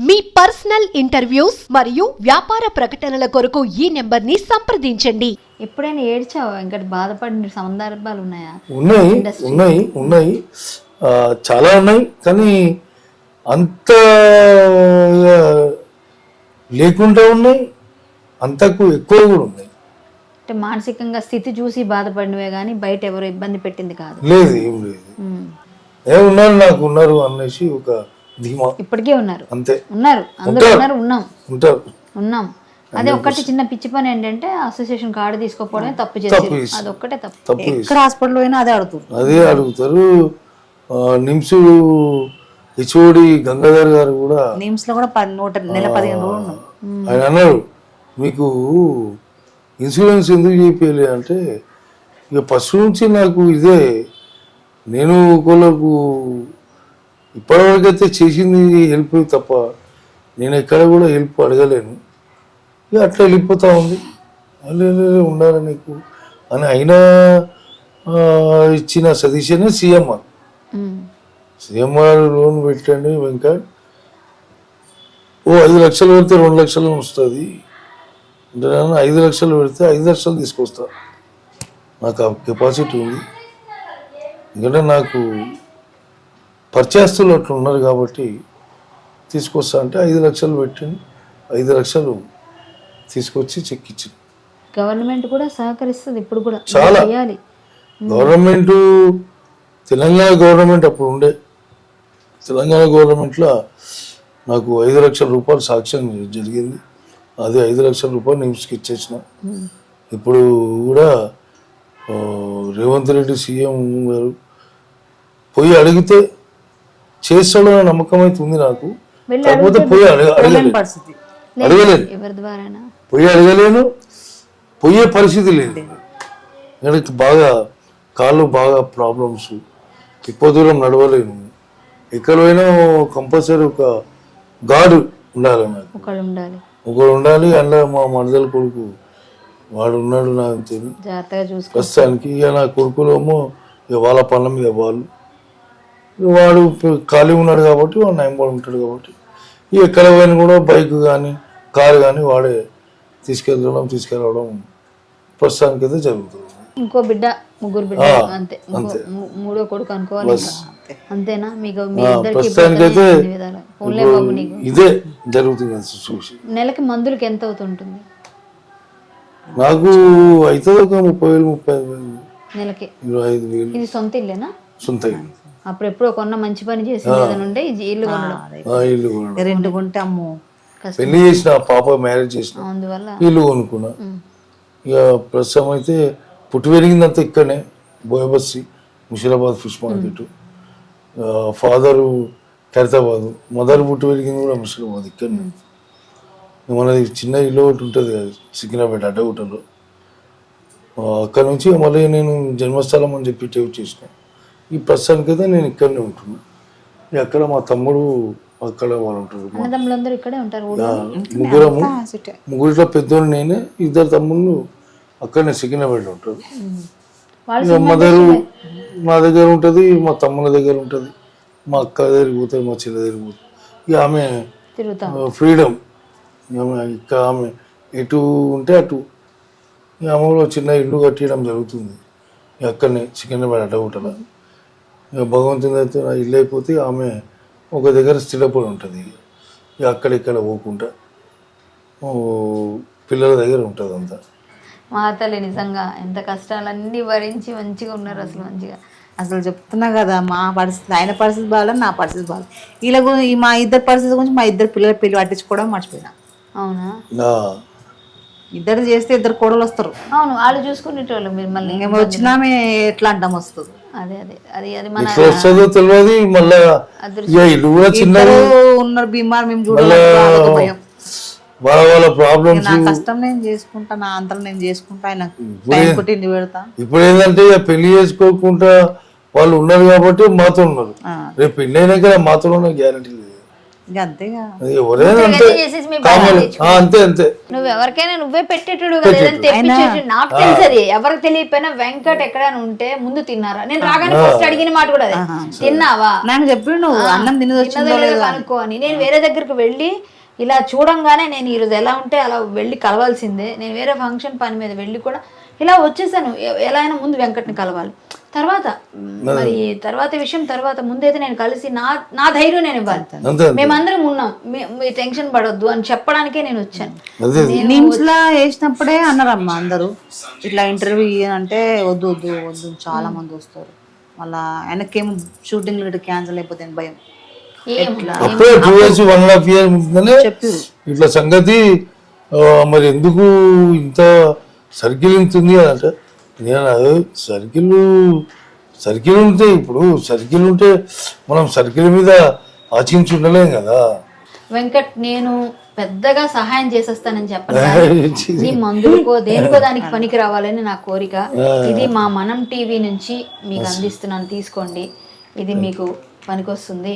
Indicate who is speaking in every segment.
Speaker 1: మీ personal interviews మరియు వ్యాపార ప్రకటనల కొరకు ఈ నెంబర్ని సంప్రదించండి.
Speaker 2: ఎప్పుడైనా ఏడ్చావా? వెంకట బాధపడిన సందర్భాలు ఉన్నాయా?
Speaker 3: ఉన్నాయి
Speaker 2: Industry.
Speaker 3: ఉన్నాయి ఉన్నాయి. ఆ, చాలా ఉన్నాయి కానీ అంత ఆ, లేకుండా ఉన్నాయి అంతకు ఎక్కువ కూడా ఉన్నాయి.
Speaker 2: అంటే మానసికంగా స్థితి చూసి బాధపడినవే కానీ బయట ఎవరు ఇబ్బంది పెట్టింది కాదు.
Speaker 3: లేదు ఏం లేదు.
Speaker 2: ఉమ్.
Speaker 3: ఏ ఉన్నారు నాకు ఉన్నారు అనేసి ఒక
Speaker 2: ఇప్పటికే ఉన్నారు.
Speaker 3: అంతే.
Speaker 2: ఉన్నారు. అందరూ. ఉన్నారు ఉన్నాం.
Speaker 3: ఉంటారు.
Speaker 2: ఉన్నాం. అదే ఒక్కటి చిన్న పిచ్చి పని ఏంటంటే అసోసియేషన్ కార్డు తీసుకోకపోవడమే తప్పు
Speaker 3: చేశారు.
Speaker 2: అది ఒక్కటే తప్పు.
Speaker 4: ఎక్కడ హాస్పిటల్ పోయినా అదే అడుగుతుంది
Speaker 3: అదే అడుగుతారు. ఆ, నిమ్సుడు హెచ్ఓడి గంగాధర్ గారు కూడా
Speaker 4: నిమ్స్లో కూడా పది నూట నెల పదిహేను రోజులు
Speaker 3: ఆయన అన్నారు మీకు ఇన్సూరెన్స్ ఎందుకు చేయాలి అంటే ఇక ఫస్ట్ నుంచి నాకు ఇదే. నేను ఒకళ్ళకు ఇప్పటివరకు అయితే చేసింది హెల్ప్ తప్ప నేను ఎక్కడ కూడా హెల్ప్ అడగలేను. ఇక అట్లా వెళ్ళిపోతా ఉంది. ఉండాలి నీకు అని అయినా ఇచ్చిన సతీష్ అనే సీఎంఆర్. సీఎంఆర్ లోన్ పెట్టండి వెంకట్. ఓ ఐదు లక్షలు పెడితే రెండు లక్షలు వస్తుంది. నేను ఐదు లక్షలు పెడితే ఐదు లక్షలు తీసుకొస్తా. నాకు ఆ కెపాసిటీ ఉంది. ఎందుకంటే నాకు పరిచయస్తులు అట్లా ఉన్నారు కాబట్టి తీసుకొస్తా అంటే ఐదు లక్షలు పెట్టండి. ఐదు లక్షలు తీసుకొచ్చి చెక్ ఇచ్చింది
Speaker 2: గవర్నమెంట్ కూడా సహకరిస్తుంది ఇప్పుడు కూడా.
Speaker 3: చాలా. గవర్నమెంట్ తెలంగాణ గవర్నమెంట్ అప్పుడు ఉండే. తెలంగాణ గవర్నమెంట్లో నాకు ఐదు లక్షల రూపాయలు సాక్ష్యం జరిగింది. అది ఐదు లక్షల రూపాయలు నిమ్స్కి ఇచ్చేసిన. ఇప్పుడు కూడా రేవంత్ రెడ్డి సీఎం గారు పోయి అడిగితే చేస్తాడనే నమ్మకం అయితే ఉంది నాకు. కాకపోతే పోయి అడగలేదు. అడగలేదు. పోయి అడగలేను. పోయే పరిస్థితి లేదు. ఎందుకంటే బాగా కాళ్ళు బాగా ప్రాబ్లమ్స్ ఎక్కువ దూరం నడవలేను. ఎక్కడ పోయినా కంపల్సరీ ఒక గాడు ఉండాలి నాకు. ఒకడు ఉండాలి. అలా మా మరదల కొడుకు వాడు ఉన్నాడు నాకు తెలియదు. ప్రస్తుతానికి ఇక నా కొడుకులేమో ఇక వాళ్ళ పనులు మీద వాళ్ళు వాడు ఖాళీ ఉన్నాడు కాబట్టి వాడు నయంబడి ఉంటాడు కాబట్టి. ఇక ఎక్కడ పోయినా కూడా బైక్ కానీ కారు కానీ వాడే తీసుకెళ్ళడం తీసుకెళ్ళడం ప్రస్తుతానికి అయితే జరుగుతుంది.
Speaker 2: ఇంకో బిడ్డ ముగ్గురు బిడ్డ అంతే. మూడో కొడుకు అనుకోవాలి. అంతేనా? మీకు
Speaker 3: ప్రస్తుతానికైతే ఇదే జరుగుతుంది చూసి
Speaker 2: నెలకి మందులకి ఎంత అవుతుంటుంది?
Speaker 3: నాకు అవుతుంది ఒక ముప్పై వేలు ముప్పై ఐదు వేలు.
Speaker 2: నెలకి.
Speaker 3: ఇరవై ఐదు వేలు.
Speaker 2: ఇది సొంత ఇల్లేనా?
Speaker 3: సొంత ఇల్లు.
Speaker 2: అప్పుడు ఎప్పుడో కొన్న మంచి పని చేసి ఏదైనా ఉంటే ఇది ఇల్లు కొనడం.
Speaker 3: ఇల్లు కొనడం.
Speaker 4: రెండు కొంటే అమ్మో
Speaker 3: పెళ్ళి చేసిన పాప మ్యారేజ్ చేసిన
Speaker 2: అందువల్ల
Speaker 3: ఇల్లు కొనుక్కున్నా. ఇక ప్రస్తుతం అయితే పుట్టి పెరిగిందంతా ఇక్కడనే బోయబస్సి Musheerabad fish market. Father Khairatabad mother పుట్టి పెరిగింది కూడా ముషిరాబాద్ ఇక్కడనే. మనది చిన్న ఇల్లు ఒకటి ఉంటుంది కదా సికింద్రాబాద్ అడ్డగుట్టలో ఆ, అక్కడ నుంచి మళ్ళీ నేను జన్మస్థలం అని చెప్పి టేవ్ చేసిన. ఈ ప్రస్తుతానికైతే నేను ఇక్కడనే ఉంటున్నా. అక్కడ మా తమ్ముడు అక్కడ వాళ్ళు ఉంటారు.
Speaker 2: అన్నదమ్ములందరూ ఇక్కడే ఉంటారు.
Speaker 3: ముగ్గురము. ముగ్గురిలో పెద్దోడు నేనే ఇద్దరు తమ్ముళ్ళు అక్కడనే సికింద్రాబాద్ ఉంటారు. మదరు మా దగ్గర ఉంటుంది మా తమ్ముల దగ్గర ఉంటుంది మా అక్క దగ్గరికి పోతుంది మా చెల్లి దగ్గరికి పోతుంది. ఇక ఆమె ఫ్రీడమ్. ఆమె ఇక ఆమె ఎటు ఉంటే అటు. ఆమెలో చిన్న ఇల్లు కట్టడం జరుగుతుంది. అక్కడనే సికింద్రాబాద్ అడ్డగుట్టల. భగవంతుని అయితే నా ఇల్లు అయిపోతే ఆమె ఒక దగ్గర స్థిరపడి ఉంటుంది. ఇక అక్కడ ఇక్కడ పోకుండా ఓ పిల్లల దగ్గర ఉంటుంది అంతా.
Speaker 2: మా తల్లి నిజంగా ఎంత కష్టాలన్నీ భరించి మంచిగా ఉన్నారు అసలు మంచిగా.
Speaker 4: అసలు చెప్తున్నా కదా మా పరిస్థితి ఆయన పరిస్థితి బాగాలేదు నా పరిస్థితి బాగాలేదు. వీళ్ళ గురించి ఈ మా ఇద్దరు పరిస్థితి గురించి మా ఇద్దరు పిల్లల పెళ్ళి పట్టించుకోవడం మర్చిపోయినా.
Speaker 2: అవునా?
Speaker 4: ఇద్దరు చేస్తే ఇద్దరు కోడలు వస్తారు.
Speaker 2: అవును వాళ్ళు చూసుకునేటోళ్ళు మీరు మళ్ళీ
Speaker 4: మేము వచ్చినా మే ఎట్లా అంటాం వస్తుంది.
Speaker 2: అదే అదే. అది అది మన
Speaker 3: ఎట్లా వస్తుందో తెలియదు మళ్ళా ఇల్లు కూడా
Speaker 4: ఇద్దరు ఉన్నారు బీమార్ మేము చూడాలి అదొక భయం.
Speaker 3: వాళ్ళ వాళ్ళ ప్రాబ్లమ్స్
Speaker 4: నా కష్టం నేను చేసుకుంటా నా అంతరం నేను చేసుకుంటా ఆయన టైం పుట్టింది పెడతా.
Speaker 3: ఇప్పుడు ఏంటంటే ఇక పెళ్ళి చేసుకోకుండా వాళ్ళు ఉన్నారు కాబట్టి మాతో ఉన్నారు. రేపు పెళ్ళి అయినాక మాతో గ్యారంటీ లేదు
Speaker 4: ఇంకా అంతేగా
Speaker 3: అది ఎవరైనా అంతే. అంతే అంతే.
Speaker 2: నువ్వు ఎవరికైనా నువ్వే పెట్టేటోడు. నాకు తెలుసు అది ఎవరికి తెలియకపోయినా వెంకట్ ఎక్కడైనా ఉంటే ముందు తిన్నారా? నేను రాగానే ఫస్ట్ అడిగిన మాట కూడా అదే తిన్నావా?
Speaker 4: నాకు చెప్పి నువ్వు అన్నం తినదు
Speaker 2: కనుక్కో అని. నేను వేరే దగ్గరికి వెళ్ళి ఇలా చూడంగానే నేను ఈరోజు ఎలా ఉంటే అలా వెళ్ళి కలవాల్సిందే. నేను వేరే ఫంక్షన్ పని మీద వెళ్ళి కూడా ఇలా వచ్చేసాను. ఎలా అయినా ముందు వెంకట్ని కలవాలి. తర్వాత మరి తర్వాత విషయం తర్వాత ముందైతే నేను కలిసి నా నా ధైర్యం నేను ఇవ్వాలి. మేమందరం ఉన్నాం. మీ- మీరు టెన్షన్ పడొద్దు అని చెప్పడానికే నేను వచ్చాను.
Speaker 4: నిమ్స్ లా వేసినప్పుడే అన్నారమ్మా అందరూ ఇట్లా ఇంటర్వ్యూ అంటే వద్దు వద్దు వద్దు చాలా మంది వస్తారు. మళ్ళా ఆయనకేమో షూటింగ్ ఇటు క్యాన్సిల్ అయిపోతుంది భయం?
Speaker 2: ఏం
Speaker 3: అప్పుడే two years one and half year ముందునే ఇట్లా సంగతి మరి ఎందుకు ఇంత సర్కిల్ ఇంత ఉంది అని అంటే నేను అది సర్కిల్ సర్కిల్ ఉంటే ఇప్పుడు సర్కిల్ ఉంటే మనం సర్కిల్ మీద ఆచించి ఉండలేం కదా.
Speaker 2: వెంకట్ నేను పెద్దగా సహాయం చేసేస్తానని చెప్పను కానీ నీ మందులకో దేనికో దానికి పనికి రావాలని నా కోరిక. ఇది మా మనం టీవీ నుంచి మీకు అందిస్తున్నాను తీసుకోండి. ఇది మీకు పనికొస్తుంది.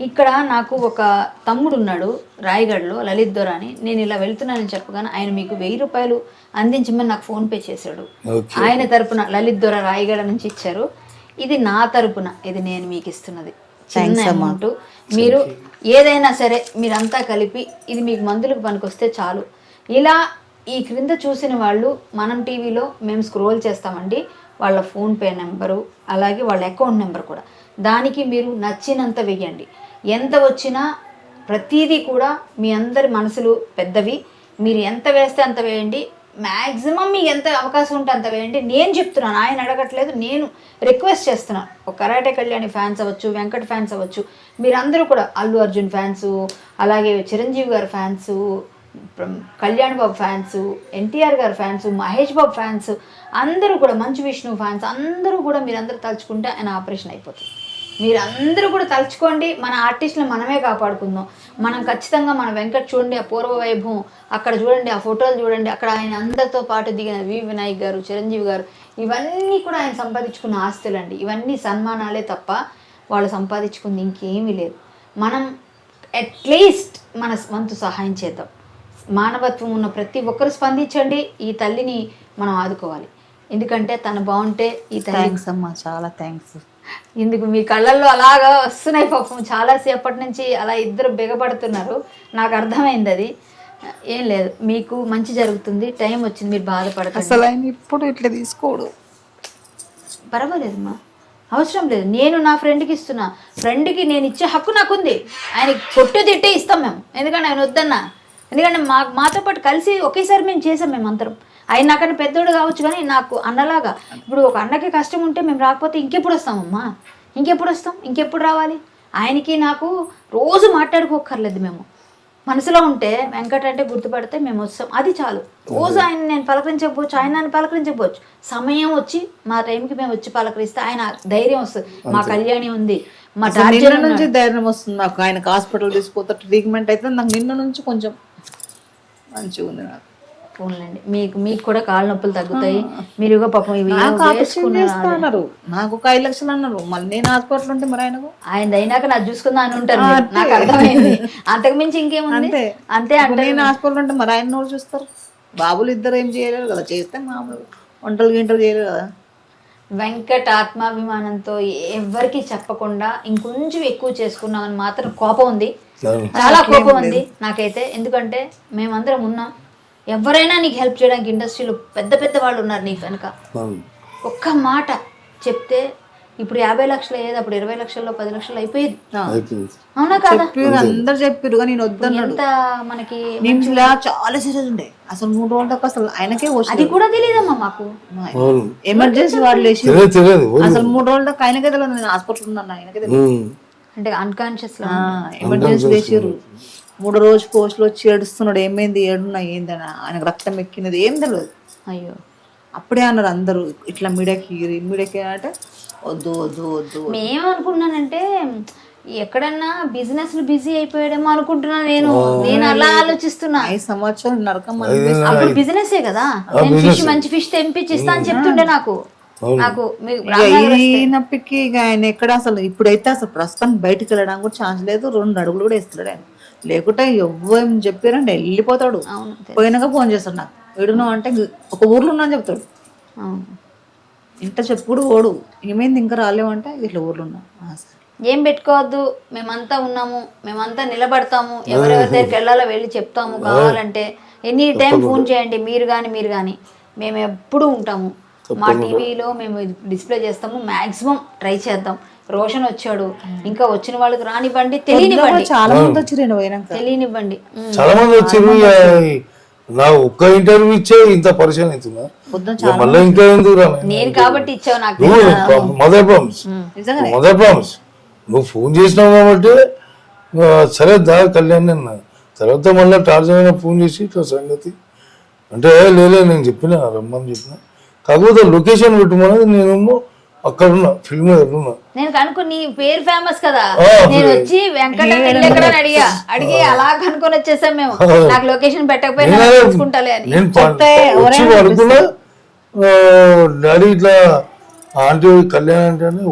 Speaker 2: ఇక్కడ నాకు ఒక తమ్ముడు ఉన్నాడు రాయగఢ్లో లలిత్ దొర అని నేను ఇలా వెళ్తున్నానని చెప్పగానే ఆయన మీకు వెయ్యి రూపాయలు అందించమని నాకు ఫోన్ పే చేశాడు.
Speaker 3: ఓకే.
Speaker 2: ఆయన తరపున లలిత్ దొర రాయగఢ నుంచి ఇచ్చారు. ఇది నా తరపున ఇది నేను మీకు ఇస్తున్నది. చిన్న అమౌంట్ మీరు ఏదైనా సరే మీరంతా కలిపి ఇది మీకు మందులకు పనికొస్తే చాలు. ఇలా ఈ క్రింద చూసిన వాళ్ళు మనం టీవీలో మేము స్క్రోల్ చేస్తామండి వాళ్ళ ఫోన్పే నెంబరు అలాగే వాళ్ళ అకౌంట్ నెంబర్ కూడా. దానికి మీరు నచ్చినంత వెయ్యండి. ఎంత వచ్చినా ప్రతిదీ కూడా మీ అందరి మనసులు పెద్దవి. మీరు ఎంత వేస్తే అంత వేయండి. మ్యాక్సిమం మీకు ఎంత అవకాశం ఉంటే అంత వేయండి. నేను చెప్తున్నాను ఆయన అడగట్లేదు నేను రిక్వెస్ట్ చేస్తున్నాను ఒక కరాటే కళ్యాణి ఫ్యాన్స్ అవ్వచ్చు వెంకట్ ఫ్యాన్స్ అవ్వచ్చు మీరందరూ కూడా అల్లు అర్జున్ ఫ్యాన్స్ అలాగే చిరంజీవి గారి ఫ్యాన్స్ కళ్యాణ్ బాబు ఫ్యాన్స్ ఎన్టీఆర్ గారి ఫ్యాన్స్ మహేష్ బాబు ఫ్యాన్స్ అందరూ కూడా మంచు విష్ణు ఫ్యాన్స్ అందరూ కూడా మీరందరూ తలుచుకుంటే ఆయన ఆపరేషన్ అయిపోతుంది. మీరందరూ కూడా తలుచుకోండి మన ఆర్టిస్టులు మనమే కాపాడుకుందాం. మనం ఖచ్చితంగా మన వెంకట్ చూడండి ఆ పూర్వ వైభవం అక్కడ చూడండి ఆ ఫోటోలు చూడండి అక్కడ ఆయన అందరితో పాటు దిగిన వి వినాయక్ గారు చిరంజీవి గారు ఇవన్నీ కూడా ఆయన సంపాదించుకున్న ఆస్తులండి. ఇవన్నీ సన్మానాలే తప్ప వాళ్ళు సంపాదించుకుంది ఇంకేమీ లేదు. మనం అట్లీస్ట్ మన వంతు సహాయం చేద్దాం. మానవత్వం ఉన్న ప్రతి ఒక్కరు స్పందించండి ఈ తల్లిని మనం ఆదుకోవాలి. ఎందుకంటే తను బాగుంటే ఈ
Speaker 4: థ్యాంక్స్ అమ్మా చాలా థ్యాంక్స్
Speaker 2: ఇందుకు మీ కళ్ళల్లో అలాగా వస్తున్నాయి పాపం. చాలా సేపటి నుంచి అలా ఇద్దరు బిగపడుతున్నారు. నాకు అర్థమైంది అది. ఏం లేదు మీకు మంచి జరుగుతుంది టైం వచ్చింది మీరు బాధపడకండి.
Speaker 4: అసలు ఆయన ఇప్పుడు ఇట్లా తీసుకోడు?
Speaker 2: పర్వాలేదమ్మా. అవసరం లేదు. నేను నా ఫ్రెండ్కి ఇస్తున్నా. ఫ్రెండ్కి నేను ఇచ్చే హక్కు నాకుంది. ఆయన కొట్టు తిట్టే ఇస్తాం మేము. ఎందుకంటే ఆయన వద్దన్నా. ఎందుకంటే మా మాతో పాటు కలిసి ఒకేసారి మేము చేసాం మేము అందరం ఆయన నాకన్నా పెద్దోడు కావచ్చు కానీ నాకు అన్నలాగా. ఇప్పుడు ఒక అన్నకి కష్టం ఉంటే మేము రాకపోతే ఇంకెప్పుడు వస్తామమ్మా? ఇంకెప్పుడు వస్తాం? ఇంకెప్పుడు రావాలి? ఆయనకి నాకు రోజు మాట్లాడుకోకర్లేదు మేము. మనసులో ఉంటే వెంకట అంటే గుర్తుపడితే మేము వస్తాం. అది చాలు. రోజు ఆయన నేను పలకరించకపోవచ్చు ఆయన నన్ను పలకరించకపోవచ్చు. సమయం వచ్చి మా టైంకి మేము వచ్చి పలకరిస్తే ఆయన ధైర్యం వస్తుంది. మా కళ్యాణి ఉంది. మా
Speaker 4: నిన్న నుంచి ధైర్యం వస్తుంది నాకు. ఆయనకు హాస్పిటల్ తీసుకుపోతే ట్రీట్మెంట్ అయితే నాకు నిన్న నుంచి కొంచెం మంచిగా ఉంది నాకు.
Speaker 2: ఫోన్లండి మీకు మీకు కూడా కాళ్ళ నొప్పులు తగ్గుతాయి. మీరు పాపం ఇవి
Speaker 4: అన్నారు. నాకు ఒక ఐదు లక్షలు అన్నారు. మళ్ళీ నేను హాస్పిటల్ ఉంటే మరి ఆయనకు?
Speaker 2: ఆయన అయినాక నాకు చూసుకుందా అని ఉంటారు. నాకు అర్థమైంది. అంతకు మించి ఇంకేముంది?
Speaker 4: అంతే.
Speaker 2: అంటే
Speaker 4: నేను హాస్పిటల్ ఉంటే మరి ఆయన చూస్తారు. బాబులు ఇద్దరు ఏం చేయలేరు కదా. చేస్తే మామూలు. వంటలు గింటలు చేయలేరు కదా.
Speaker 2: వెంకట్ ఆత్మాభిమానంతో ఎవరికి చెప్పకుండా ఇంకొంచెం ఎక్కువ చేసుకున్నామని మాత్రం కోపం ఉంది. చాలా కోపం ఉంది నాకైతే. ఎందుకంటే మేమందరం ఉన్నాం. ఎవరైనా నీకు హెల్ప్ చేయడానికి ఇండస్ట్రీలో పెద్ద పెద్ద వాళ్ళు ఉన్నారు నీ వెనక. ఒక్క మాట చెప్తే ఇప్పుడు యాభై లక్షలు అయ్యేది అప్పుడు ఇరవై లక్షల్లో పది లక్షలు అయిపోయేది. అవునా కాదా?
Speaker 4: అందరు చెప్పారు కానీ నేను వద్దన్నాడు.
Speaker 2: ఎంత మనకి
Speaker 4: చాలా సీరియస్ ఉండే. అసలు మూడు రోజుల దాకా అసలు ఆయనకే
Speaker 2: అది కూడా తెలియదమ్మా మాకు.
Speaker 4: ఎమర్జెన్సీ వాళ్ళు అసలు మూడు రోజుల దాకా ఆయనకే తెలియదు నేను హాస్పిటల్ ఉన్నాను ఆయనకే తెలియదు.
Speaker 2: అంటే అన్కాన్షియస్లో
Speaker 4: ఎమర్జెన్సీ వేసారు మూడు రోజు పోస్టులు వచ్చి ఏడుస్తున్నాడు ఏమైంది ఏడున్నా ఏందని ఆయనకు రక్తం ఎక్కినది ఏం తెలియదు
Speaker 2: అయ్యో.
Speaker 4: అప్పుడే అన్నారు అందరూ ఇట్లా మీడియాకి మీడియాకి అంటే వద్దు వద్దు వద్దు
Speaker 2: మేమనుకున్నానంటే ఎక్కడన్నా బిజినెస్లో బిజీ అయిపోయాడేమో అనుకుంటున్నా నేను. నేను అలా ఆలోచిస్తున్నా.
Speaker 4: ఐదు సంవత్సరాలు నరకం
Speaker 2: అప్పుడు బిజినెస్ కదా. నేను ఫిష్ మంచి ఫిష్ తెంపించి ఇస్తా అని చెప్తుండే నాకు. నాకు మీకు
Speaker 4: ఇక
Speaker 2: రామనగర్
Speaker 4: ఈ నొప్పికి ఇక ఆయన ఎక్కడ అసలు ఇప్పుడైతే అసలు ప్రస్తుతం బయటికి వెళ్ళడానికి కూడా ఛాన్స్ లేదు. రెండు అడుగులు కూడా వేస్తున్నాడు ఆయన. లేకుంటే ఎవ్వరు చెప్పారంటే వెళ్ళిపోతాడు.
Speaker 2: అవును
Speaker 4: పోయినాక ఫోన్ చేస్తాడు నాకు. ఏడున్నావు అంటే ఒక ఊర్లో ఉన్నా అని చెప్తాడు.
Speaker 2: అవును.
Speaker 4: ఇంట చెప్పుడు ఓడు ఏమైంది ఇంకా రాలేవంటే ఇట్లా ఊర్లో ఉన్నా.
Speaker 2: ఏం పెట్టుకోవద్దు. మేమంతా ఉన్నాము. మేమంతా నిలబడతాము. ఎవరెవరి దగ్గరికి వెళ్ళాలో వెళ్ళి చెప్తాము కావాలంటే. ఎనీ టైం ఫోన్ చేయండి. మీరు కానీ మీరు కానీ మేము ఎప్పుడూ ఉంటాము. మా టీవీలో మేము డిస్ప్లే చేస్తాము. మాక్సిమం ట్రై చేద్దాం. రోషన్ వచ్చాడు. ఇంకా వచ్చిన వాళ్ళకి రానివ్వండి తెలియనివ్వండి
Speaker 4: చాలా మంది వచ్చి పోయినాక.
Speaker 2: తెలియనివ్వండి.
Speaker 3: చాలా మంది వచ్చారు నా ఒక్క ఇంటర్వ్యూ ఇచ్చే ఇంత పరిచయం ఇక మళ్ళీ ఇంకా ఎందుకు?
Speaker 2: నేను కాబట్టి ఇచ్చావు నాకు
Speaker 3: నువ్వు మదర్ ప్రామిస్ మదర్ ప్రామిస్ నువ్వు ఫోన్ చేసినావు కాబట్టి సరే దా కళ్యాణ్ అన్న. తర్వాత మళ్ళీ అయినా ఫోన్ చేసి ఇట్లా సంగతి. అంటే లేలే నేను చెప్పిన రమ్మని చెప్పిన. కాకపోతే లొకేషన్ పెట్టమన్నది నేనేమో అక్కడ ఉన్నా ఫిల్మ్ ఉన్నా
Speaker 2: నేను కనుక్కో నీ పేరు ఫేమస్ కదా. నేను వచ్చి వెంకట ఎక్కడ అడిగా. అడిగి అలా కనుక్కొని వచ్చేసాం మేము. నాకు లొకేషన్ పెట్టకపోయినా చూసుకుంటాలే అని.
Speaker 3: నేను ప- వచ్చి పడుకున్నా ఆ, డాడీ ఇట్లా ఆంటీ కళ్యాణ్ అంటే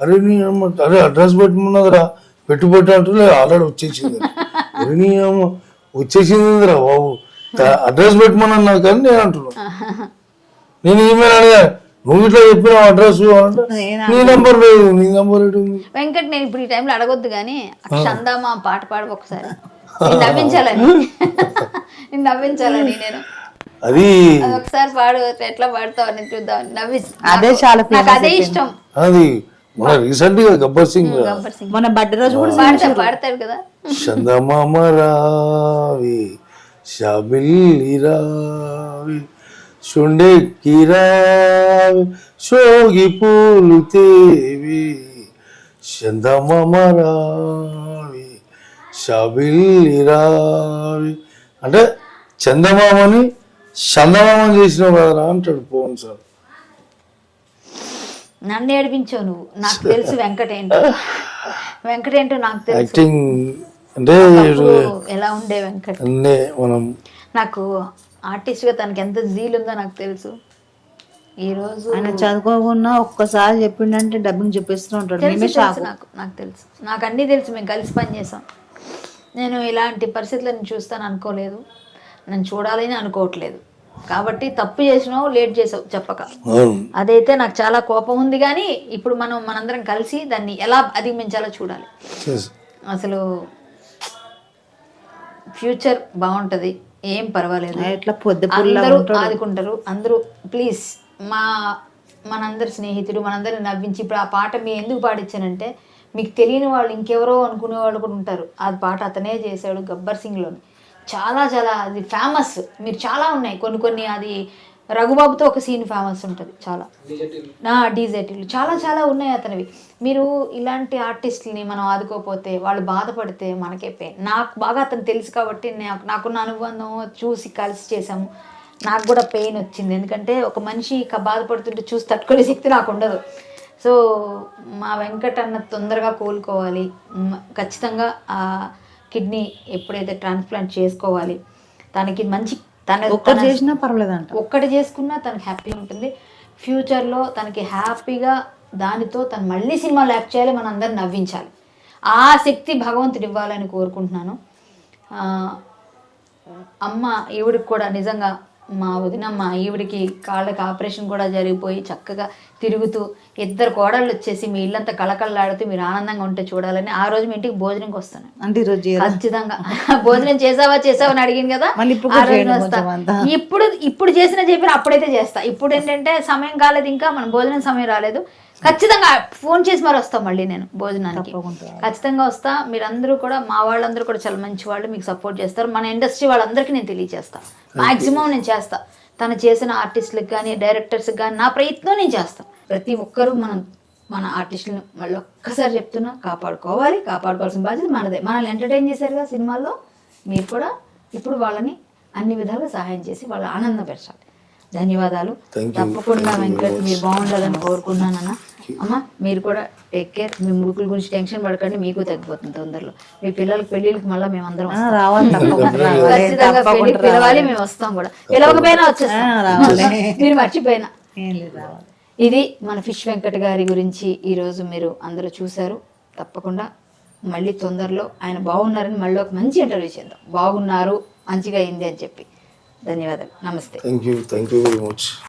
Speaker 3: అరే నీ అమ్మ అరే అడ్రస్ పెట్టమన్నదిరా పెట్టు పెట్టు అంటే ఆల్రెడీ వచ్చేసింది. అరే నీ అమ్మ వచ్చేసింది రా బాబు? అడ్రస్ పెట్టమన్నా కానీ నేను అంటున్నా. నేను ఈమెయిల్ అడిగా నువ్వు ఇట్లా చెప్పిన అడ్రస్ నీ నెంబర్ లేదు నీ నెంబర్
Speaker 2: వెంకట్ నేను ఇప్పుడు ఈ టైంలో అడగొద్దు కానీ చందామా పాట పాడు ఒకసారి. నేను నవ్వించాలని. నేను నవ్వించాలని నేను.
Speaker 3: అది
Speaker 2: అది ఒకసారి పాడు ఎట్లా పాడుతావు అని చూద్దాం. నవ్వి
Speaker 4: అదే చాలా
Speaker 2: నాకు అదే ఇష్టం.
Speaker 3: అది మన రీసెంట్గా గబ్బర్ సింగ్
Speaker 4: మన బర్త్డే రోజు కూడా
Speaker 2: పాడతాడు పాడతాడు కదా.
Speaker 3: చందమామ రావి షాబిల్లి రావి రావి షోగి పూలు తేవి చందమామ రావి షాబిల్లి రావి. అంటే చందమామని చందమామ చేసినావు కదరా అంటాడు పోను సార్.
Speaker 2: నన్ను ఏడిపించావు నువ్వు. నాకు తెలుసు వెంకట ఏంటో వెంకట ఏంటో నాకు తెలుసు.
Speaker 3: యాక్టింగ్ అంటే
Speaker 2: ఎలా ఉండే వెంకట్?
Speaker 3: మనం
Speaker 2: నాకు ఆర్టిస్ట్గా తనకి ఎంత జీల్ ఉందో నాకు తెలుసు. ఈరోజు
Speaker 4: ఆయన చదువుకోకుండా ఒక్కసారి చెప్పిండంటే డబ్బింగ్ చెప్పేస్తూ ఉంటాడు.
Speaker 2: తెలుసు తెలుసు నాకు నాకు తెలుసు. నాకు అన్నీ తెలుసు మేము కలిసి పని చేసాం. నేను ఇలాంటి పరిస్థితులను చూస్తాను అనుకోలేదు. నేను చూడాలని అనుకోవట్లేదు. కాబట్టి తప్పు చేసినావు లేట్ చేసావు చెప్పక. అదైతే నాకు చాలా కోపం ఉంది కానీ ఇప్పుడు మనం మనందరం కలిసి దాన్ని ఎలా అధిగమించాలో చూడాలి. అసలు ఫ్యూచర్ బాగుంటది. ఏం పర్వాలేదు.
Speaker 4: ఎట్లా పొద్దు
Speaker 2: అందరూ ఆదుకుంటారు. అందరూ ప్లీజ్ మా మనందరి స్నేహితుడు మనందరిని నవ్వించి ఇప్పుడు ఆ పాట మీ ఎందుకు పాడించానంటే మీకు తెలియని వాళ్ళు ఇంకెవరో అనుకునే వాళ్ళు కూడా ఉంటారు. ఆ పాట అతనే చేశాడు గబ్బర్ సింగ్లోని. చాలా చాలా అది ఫేమస్ మీరు చాలా ఉన్నాయి. కొన్ని కొన్ని అది రఘుబాబుతో ఒక సీన్ ఫేమస్ ఉంటుంది చాలా. డీజెటిల్ చాలా చాలా ఉన్నాయి అతనివి. మీరు ఇలాంటి ఆర్టిస్టులని మనం ఆదుకోపోతే వాళ్ళు బాధపడితే మనకే పెయిన్ నాకు బాగా అతను తెలుసు కాబట్టి నాకు నాకున్న అనుబంధం చూసి కలిసి చేసాము నాకు కూడా పెయిన్ వచ్చింది. ఎందుకంటే ఒక మనిషి బాధపడుతుంటే చూసి తట్టుకునే శక్తి నాకు ఉండదు. సో మా వెంకట్ అన్న తొందరగా కోలుకోవాలి. ఖచ్చితంగా ఆ కిడ్నీ ఎప్పుడైతే ట్రాన్స్ప్లాంట్ చేసుకోవాలి తనకి మంచి తన
Speaker 4: ఒక్కరు చేసినా పర్వాలేదంట.
Speaker 2: ఒక్కటి చేసుకున్నా తనకి హ్యాపీ ఉంటుంది. ఫ్యూచర్లో తనకి హ్యాపీగా దానితో తను మళ్ళీ సినిమాలు యాక్ట్ చేయాలి మన అందరిని నవ్వించాలి. ఆ శక్తి భగవంతుడు ఇవ్వాలని కోరుకుంటున్నాను. అమ్మ ఈవిడికి కూడా నిజంగా మా వదినమ్మ ఈవిడికి కాళ్ళకి ఆపరేషన్ కూడా జరిగిపోయి చక్కగా తిరుగుతూ ఇద్దరు కోడళ్ళు వచ్చేసి మీ ఇల్లంతా కళకళలాడుతూ మీరు ఆనందంగా ఉంటే చూడాలని ఆ రోజు మీ ఇంటికి భోజనంకి వస్తాను
Speaker 4: అంటే ఈరోజు?
Speaker 2: ఖచ్చితంగా. భోజనం చేసావా చేసావా అని అడిగింది కదా? ఆ వస్తా. ఇప్పుడు ఇప్పుడు చేసిన చెప్పిన అప్పుడైతే చేస్తా. ఇప్పుడు ఏంటంటే సమయం కాలేదు ఇంకా మన భోజనం సమయం రాలేదు. ఖచ్చితంగా ఫోన్ చేసి మరి వస్తాం మళ్ళీ నేను భోజనానికి. ఖచ్చితంగా వస్తా. మీరందరూ కూడా మా వాళ్ళందరూ కూడా చాలా మంచి వాళ్ళు మీకు సపోర్ట్ చేస్తారు. మన ఇండస్ట్రీ వాళ్ళందరికీ నేను తెలియజేస్తా. మాక్సిమం నేను చేస్తా. తను చేసిన ఆర్టిస్టులకు కానీ డైరెక్టర్స్కి కానీ నా ప్రయత్నం నేను చేస్తాను ప్రతి ఒక్కరూ మనం మన ఆర్టిస్టులను మళ్ళీ ఒక్కసారి చెప్తున్నా కాపాడుకోవాలి. కాపాడుకోవాల్సిన బాధ్యత మనదే. మనల్ని ఎంటర్టైన్ చేశారుగా సినిమాల్లో మీరు కూడా ఇప్పుడు వాళ్ళని అన్ని విధాలుగా సహాయం చేసి వాళ్ళ ఆనందపరచాలి ధన్యవాదాలు. తప్పకుండా వెంకట్ మీరు బాగుండాలని కోరుకున్నానన్న. అమ్మ మీరు కూడా టేక్ కేర్ మీ ముడుకుల గురించి టెన్షన్ పడకండి మీకు తగ్గిపోతుంది తొందరలో. మీ పిల్లలకి పెళ్ళిళ్ళకి మళ్ళీ మేమందరం
Speaker 4: ఆ,
Speaker 2: వస్తాం.
Speaker 4: రావాలి
Speaker 2: ఖచ్చితంగా పెళ్ళి పిలవాలి మేము వస్తాం కూడా. పిలవకపోయినా వచ్చేస్తాం.
Speaker 4: ఆ, రావాలి.
Speaker 2: మీరు మర్చిపోయినా.
Speaker 4: ఏం లేదు రావాలి.
Speaker 2: ఇది మన ఫిష్ వెంకట్ గారి గురించి ఈరోజు మీరు అందరూ చూశారు. తప్పకుండా మళ్ళీ తొందరలో ఆయన బాగున్నారని మళ్ళీ ఒక మంచి ఇంటర్వ్యూ చేద్దాం. బాగున్నారు మంచిగా అయింది అని చెప్పి. ధన్యవాదాలు. నమస్తే.
Speaker 3: Thank you thank you very much